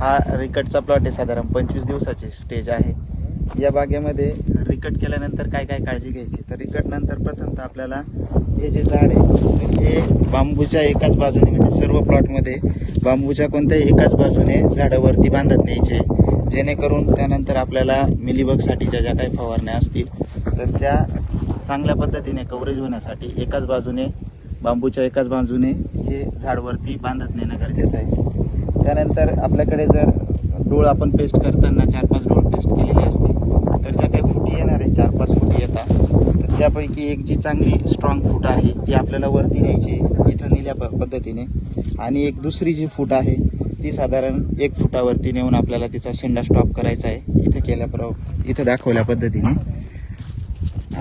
हा रिकटचा प्लॉट आहे साधारण. पंचवीस दिवसाची स्टेज आहे. या बागेमध्ये रिकट केल्यानंतर काय काय काळजी घ्यायची? तर रिकट नंतर प्रथमतः आपल्याला हे जे झाड आहे हे बांबूच्या एकाच बाजूने म्हणजे सर्व प्लॉटमध्ये बांबूच्या कोणत्याही एकाच बाजूने झाडावरती बांधत न्यायचे. जेणेकरून त्यानंतर आपल्याला मिलीबगसाठीच्या ज्या काही फवारण्या असतील तर त्या चांगल्या पद्धतीने कव्हरेज होण्यासाठी एकाच बाजूने बांबूच्या एकाच बाजूने हे झाडवरती बांधत नेणं गरजेचं आहे. त्यानंतर आपल्याकडे जर डोळ आपण पेस्ट करताना चार पाच डोळ पेस्ट केलेली असते तर ज्या काही फुटी येणार आहे चार पाच फुटी येतात तर त्यापैकी एक जी चांगली स्ट्रॉंग फूट आहे ती आपल्याला वरती न्यायची इथं नेल्या प- पद्धतीने. आणि एक दुसरी जी फूट आहे ती साधारण एक फुटावरती नेऊन आपल्याला तिचा शेंडा स्टॉप करायचा आहे इथं केल्याप्र इथं दाखवल्या पद्धतीने.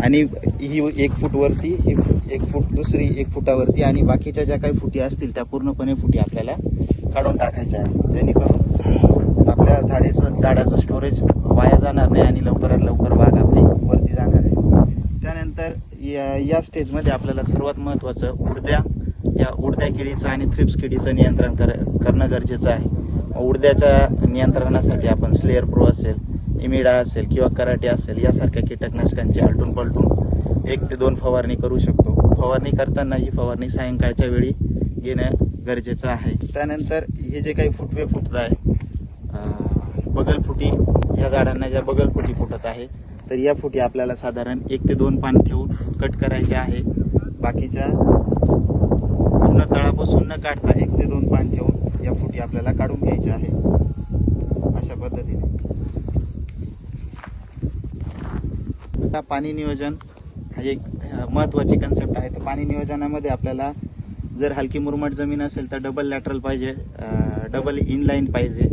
आणि ही एक फूटवरती एक फूट दुसरी एक फुटावरती आणि बाकीच्या ज्या काही फुटी असतील त्या पूर्णपणे फुटी आपल्याला काढून टाकायच्या आहे. जेणेकरून आपल्या झाडेचं झाडाचं स्टोरेज वाया जाणार नाही आणि लवकरात लवकर वाघ आपली वरती जाणार आहे. त्यानंतर या या स्टेजमध्ये आपल्याला सर्वात महत्त्वाचं उडद्या. या उडद्या किडीचं आणि थ्रिप्स किडीचं नियंत्रण कर करणं गरजेचं आहे. उडद्याच्या नियंत्रणासाठी आपण स्लेअर प्रो असेल इमिडा असेल किंवा कराटे असेल यासारख्या कीटकनाशकांची आलटून पलटून एक ते दोन फवारणी करू शकतो. फवारणी करताना ही फवारणी सायंकाळच्या वेळी घेणं गरजेचं आहे. त्यानंतर हे जे काही फुटवे फुटत आहे बगलफुटी या झाडांना ज्या बगल फुटी फुटत आहे तर या फुटी आपल्याला साधारण एक ते दोन पान ठेवून कट करायचे आहे. बाकीच्या पूर्ण तळापासून न काढता एक ते दोन पान ठेवून या फुटी आपल्याला काढून घ्यायच्या आहे. अशा पद्धतीने. आता पाणी नियोजन हा एक महत्त्वाची कन्सेप्ट आहे. तर पाणी नियोजनामध्ये आपल्याला जर हलकी मुरमट जमीन असेल तर डबल लॅटरल पाहिजे डबल इनलाईन पाहिजे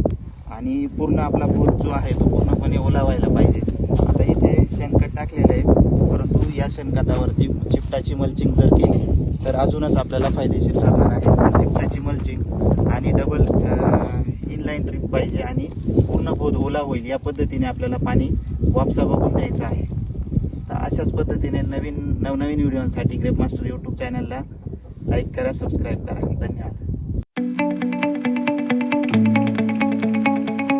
आणि पूर्ण आपला बोध जो आहे तो पूर्णपणे ओला व्हायला पाहिजे. आता इथे शेणखत टाकलेलं आहे परंतु या शेणखतावरती चिपटाची मल्चिंग जर केली तर अजूनच आपल्याला फायदेशीर ठरणार आहे. चिपटाची मल्चिंग आणि डबल इनलाईन ड्रीप पाहिजे आणि पूर्ण बोध ओला होईल या पद्धतीने आपल्याला पाणी वापसा बघून द्यायचं आहे. तर अशाच पद्धतीने नवीन नवनवीन व्हिडिओसाठी ग्रेप मास्टर यूट्यूब चॅनलला लाईक करा सबस्क्राईब करा. धन्यवाद.